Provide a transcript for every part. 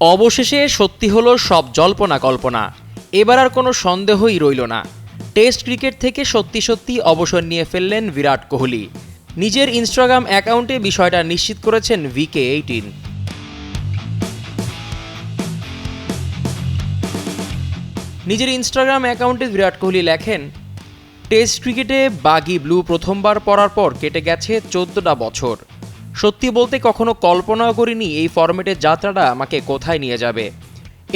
অবশেষে সত্যি হলো সব জল্পনা কল্পনা। এবার আর কোনো সন্দেহই রইল না। টেস্ট ক্রিকেট থেকে সত্যি সত্যি অবসর নিয়ে ফেললেন বিরাট কোহলি। নিজের ইনস্টাগ্রাম অ্যাকাউন্টে বিষয়টা নিশ্চিত করেছেন ভিকে এইটিন। নিজের ইনস্টাগ্রাম অ্যাকাউন্টে বিরাট কোহলি লেখেন, টেস্ট ক্রিকেটে বাগি ব্লু প্রথমবার পড়ার পর কেটে গেছে চোদ্দটা বছর। সত্যি বলতে কখনো কল্পনাও করিনি এই ফরম্যাটের যাত্রাটা আমাকে কোথায় নিয়ে যাবে।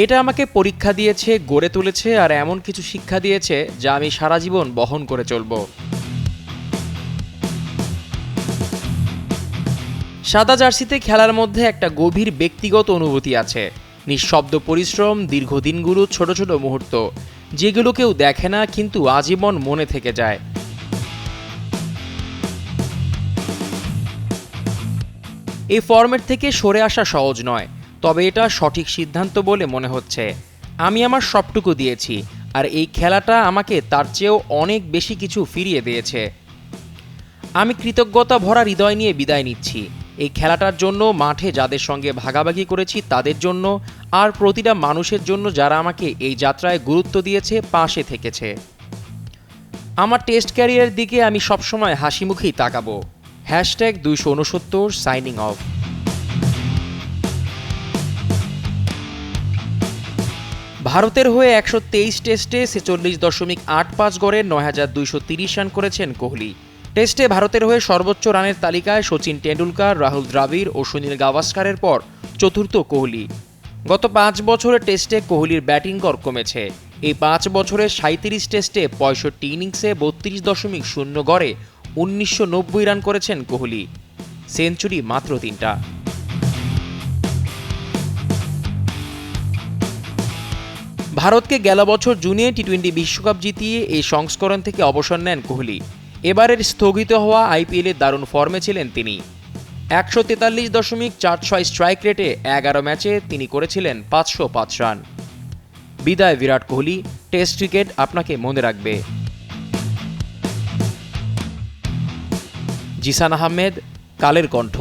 এটা আমাকে পরীক্ষা দিয়েছে, গড়ে তুলেছে আর এমন কিছু শিক্ষা দিয়েছে যা আমি সারা জীবন বহন করে চলব। সাদা জার্সিতে খেলার মধ্যে একটা গভীর ব্যক্তিগত অনুভূতি আছে। নিঃশব্দ পরিশ্রম দীর্ঘদিনগুলো ছোট ছোট মুহূর্ত, যেগুলো কেউ দেখে না কিন্তু আজীবন মনে থেকে যায়। এই ফরম্যাট থেকে সরে আসা সহজ নয়, তবে এটা সঠিক সিদ্ধান্ত বলে মনে হচ্ছে। আমি আমার সবটুকু দিয়েছি, আর এই খেলাটা আমাকে তার চেয়েও অনেক বেশি কিছু ফিরিয়ে দিয়েছে। আমি কৃতজ্ঞতা ভরা হৃদয় নিয়ে বিদায় নিচ্ছি। এই খেলাটার জন্য, মাঠে যাদের সঙ্গে ভাগাভাগি করেছি তাদের জন্য, আর প্রতিটা মানুষের জন্য যারা আমাকে এই যাত্রায় গুরুত্ব দিয়েছে, পাশে থেকেছে। আমার টেস্ট ক্যারিয়ারের দিকে আমি সবসময় হাসি মুখেই তাকাবো। হ্যাশট্যাগ দুইশো উনসত্তর সাইনিং অফ। ভারতের হয়ে একশো তেইশ টেস্টে ছেচল্লিশ দশমিক আট পাঁচ গড়ে নয় হাজার দুইশো তিরিশ রান করেছেন কোহলি। টেস্টে ভারতের হয়ে সর্বোচ্চ রানের তালিকায় সচিন টেন্ডুলকার রাহুল দ্রাবিড় ও সুনীল গাভাস্কারের পর চতুর্থ কোহলি। গত পাঁচ বছরে টেস্টে কোহলির ব্যাটিং গড় কমেছে। এই পাঁচ বছরে সাঁত্রিশ টেস্টে পঁয়ষট্টি ইনিংসে বত্রিশ দশমিক শূন্য গড়ে উনিশশো নব্বই রান করেছেন কোহলি। সেঞ্চুরি মাত্র তিনটা। ভারতকে গেল বছর জুনে টি টোয়েন্টি বিশ্বকাপ জিতিয়ে এই সংস্করণ থেকে অবসর নেন কোহলি। এবারের স্থগিত হওয়া আইপিএলের দারুণ ফর্মে ছিলেন তিনি। একশো তেতাল্লিশ দশমিক চার ছয় স্ট্রাইক রেটে এগারো ম্যাচে তিনি করেছিলেন পাঁচশো পাঁচ রান। বিদায় বিরাট কোহলি, টেস্ট ক্রিকেট আপনাকে মনে রাখবে। জিসান আহমেদ কালের কণ্ঠ।